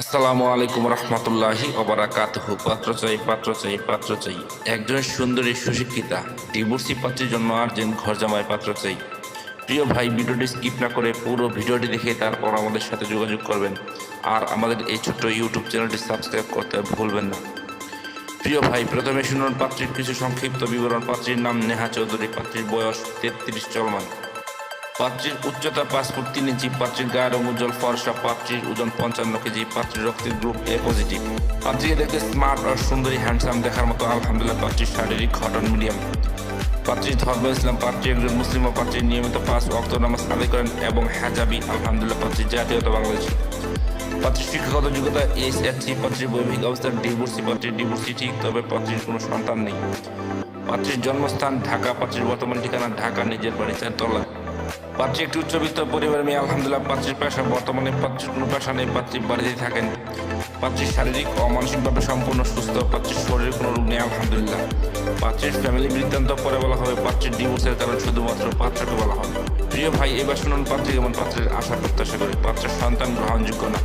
আসসালামু আলাইকুম রহমতুল্লাহি ওবরাকাতহু পাত্র চাই পাত্র চাই পাত্র চাই। একজন সুন্দরী সুশিক্ষিতা ডিভোর্সি পাত্রের জন্য আর্জেন্ট ঘর জামাই পাত্র চাই। প্রিয় ভাই, ভিডিওটি স্কিপ না করে পুরো ভিডিওটি দেখে তারপর আমাদের সাথে যোগাযোগ করবেন। আর আমাদের এই ছোট্ট ইউটিউব চ্যানেলটি সাবস্ক্রাইব করতে ভুলবেন না। প্রিয় ভাই, প্রথমে শুনুন পাত্রীর কিছু সংক্ষিপ্ত বিবরণ। পাত্রীর নাম নেহা চৌধুরী, পাত্রীর বয়স তেত্রিশ চলমান। পাত্রীর উচ্চতা পাঁচ ফুট তিন ইঞ্চি পাত্রীর গায়ের রং উজ্জ্বল ফর্সা পাত্রীর ওজন পঞ্চান্ন কেজি পাত্রীর রক্তের গ্রুপ এ পজিটিভ। পাত্রীকে দেখতে স্মার্ট আর সুন্দরী হ্যান্ডসাম দেখার মতো আলহামদুলিল্লাহ পাত্রীর শারীরিক ঘটন মিডিয়াম। পাত্রীর ধর্ম ইসলাম পাত্রী একজন মুসলিম ও পাত্রীর নিয়মিত পাঁচ অক্ত নামাজ আদায় করেন এবং হ্যাজাবি আলহামদুলিল্লাহ পাত্রীর জাতীয়তা বাংলাদেশি। পাত্রীর শিক্ষাগত যোগ্যতা এস এসসি পাত্রীর বৈবাহিক অবস্থা ডিভোর্সি পাত্রীর ডিভোর্সি ঠিক, তবে পাত্রীর কোনো সন্তান নেই। পাত্রীর জন্মস্থান ঢাকা পাত্রীর বর্তমান ঠিকানা ঢাকা, নিজের বাড়ি চারতলা। পাত্রী একটি উচ্চবিত্ত পরিবারের মেয়ে, আলহামদুলিল্লাহ, পাত্রীর পেশা বর্তমানে পাত্রীর কোনো পেশা নেই, পাত্রী বাড়িতে থাকেন। পাত্রীর শারীরিক ও মানসিকভাবে সম্পূর্ণ সুস্থ, পাত্রীর শরীরে কোনো রোগ নেই, আলহামদুলিল্লাহ। পাত্রীর ফ্যামিলি বৃত্তান্ত পরে বলা হবে, পাত্রীর ডিভোর্সের কারণ শুধুমাত্র পাত্রকে বলা হবে। প্রিয় ভাই, এবার শুনুন পাত্রী কেমন পাত্রের আশা প্রত্যাশা করে। পাত্রের সন্তান গ্রহণযোগ্য না।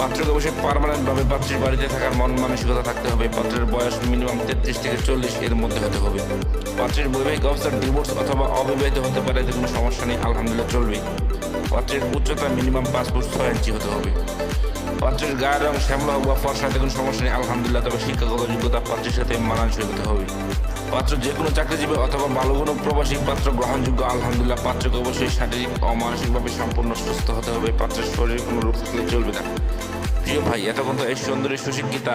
পাত্রকে অবশ্যই পারমানেন্ট ভাবে পাত্রীর বাড়িতে থাকার মন মানসিকতা থাকতে হবে। পাত্রের বয়স মিনিমাম তেত্রিশ থেকে চল্লিশ এর মধ্যে হতে হবে। পাত্রীর বৈবাহিক অবস্থার ডিভোর্স অথবা অবিবাহিত হতে পারে কোনো সমস্যা নেই আলহামদুলিল্লাহ চলবে। পাত্রের উচ্চতা মিনিমাম পাঁচ ফুট ছয় ইঞ্চি হতে হবে। পাত্রের গায়ের রং শ্যামলা হোক বা ফর্সাতে কোনো সমস্যা নেই, আলহামদুলিল্লাহ। তবে শিক্ষাগত যোগ্যতা পাত্রের সাথে মানানসই হতে হবে। পাত্র যে কোনো চাকরিজীবী অথবা ভালো কোনো প্রবাসী পাত্র গ্রহণযোগ্য, আলহামদুলিল্লাহ। পাত্রকে অবশ্যই শারীরিক ও মানসিকভাবে সম্পূর্ণ সুস্থ হতে হবে। পাত্রের শরীরে কোনো রোগ থাকলে চলবে না। প্রিয় ভাই, এতক্ষণ তো এই সুন্দরী সুশিক্ষিতা